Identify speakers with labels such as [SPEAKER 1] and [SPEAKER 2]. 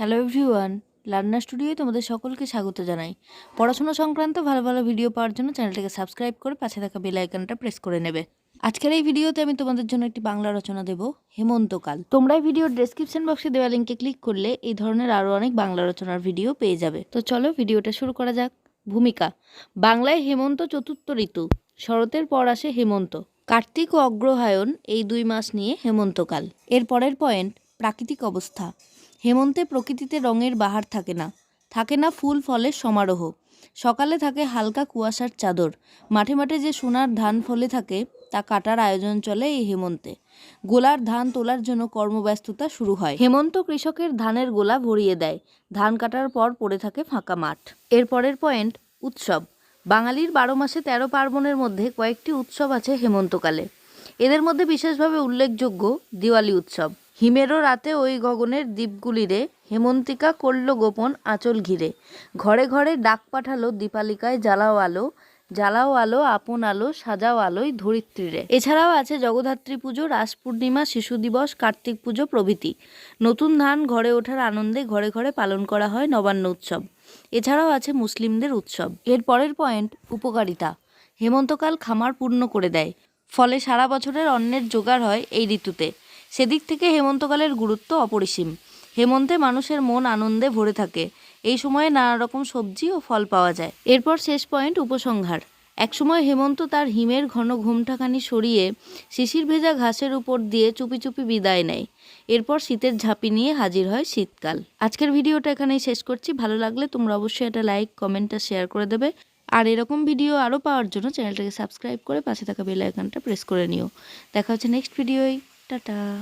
[SPEAKER 1] Hello everyone learner স্টুডিওয়ে তোমাদের সকলকে স্বাগত জানাই। পড়াশোনা সংক্রান্ত ভালো ভালো ভিডিও পাওয়ার জন্য চ্যানেলটাকে সাবস্ক্রাইব করে পাশে থাকা বেল আইকনটা প্রেস করে নেবে। আজকের এই ভিডিওতে আমি তোমাদের জন্য একটি বাংলা রচনা দেব হেমন্তকাল তোমরা এই ভিডিওর ডেসক্রিপশন বক্সে দেওয়া লিঙ্কে ক্লিক করলে এই ধরনের আরও অনেক বাংলা রচনার ভিডিও পেয়ে যাবে। তো চলো ভিডিওটা শুরু করা যাক। ভূমিকা, বাংলায় হেমন্ত চতুর্থ ঋতু, শরতের পর আসে হেমন্ত। কার্তিক ও অগ্রহায়ণ এই দুই মাস নিয়ে হেমন্তকাল এর পরের পয়েন্ট প্রাকৃতিক অবস্থা। হেমন্তে প্রকৃতিতে রঙের বাহার থাকে না। থাকে না ফুল ফলের সমারোহ। সকালে থাকে হালকা কুয়াশার চাদর। মাঠে মাঠে যে সোনার ধান ফলে থাকে, তা কাটার আয়োজন চলে এই হেমন্তে। গোলার ধান তোলার জন্য কর্মব্যস্ততা শুরু হয়। হেমন্ত কৃষকের ধানের গোলা ভরিয়ে দেয়। ধান কাটার পর পড়ে থাকে ফাঁকা মাঠ। এর পরের পয়েন্ট, উৎসব। বাঙালির বারো মাসে তেরো পার্বণের মধ্যে কয়েকটি উৎসব আছে হেমন্তকালে। এদের মধ্যে বিশেষভাবে উল্লেখযোগ্য দিওয়ালি উৎসব। হিমেরও রাতে ওই গগনের দ্বীপগুলিরে হেমন্তিকা করল গোপন আঁচল ঘিরে। ঘরে ঘরে ডাক পাঠালো দীপালিকায় জ্বালাও আলো জ্বালাও আলো, আপন আলো, সাজাও আলোয় ধরিত্রীরে। এছাড়াও আছে জগদ্ধাত্রী পুজো রাস পূর্ণিমা শিশু দিবস, কার্তিক পুজো প্রভৃতি। নতুন ধান ঘরে ওঠার আনন্দে ঘরে ঘরে পালন করা হয় নবান্ন উৎসব। এছাড়াও আছে মুসলিমদের উৎসব। এর পরের পয়েন্ট, উপকারিতা। হেমন্তকাল খামার পূর্ণ করে দেয়। ফলে সারা বছরের অন্নের জোগাড় হয় এই ঋতুতে। সেদিক থেকে হেমন্তকালের গুরুত্ব অপরিসীম। হেমন্তে মানুষের মন আনন্দে ভরে থাকে। এই সময়ে নানা রকম সবজি ও ফল পাওয়া যায়। এরপর শেষ পয়েন্ট উপসংহার। একসময় হেমন্ত তার হিমের ঘন ঘুমটাখানি সরিয়ে শিশির ভেজা ঘাসের উপর দিয়ে চুপি চুপি বিদায় নেয়। এরপর শীতের ঝাঁপি নিয়ে হাজির হয় শীতকাল। আজকের ভিডিওটা এখানেই শেষ করছি। ভালো লাগলে তোমরা অবশ্যই এটা লাইক, কমেন্ট আর শেয়ার করে দেবে। আর এরকম ভিডিও আরও পাওয়ার জন্য চ্যানেলটাকে সাবস্ক্রাইব করে পাশে থাকা বেল আইকনটা প্রেস করে নিও। দেখা হচ্ছে নেক্সট ভিডিওয়। টাটা।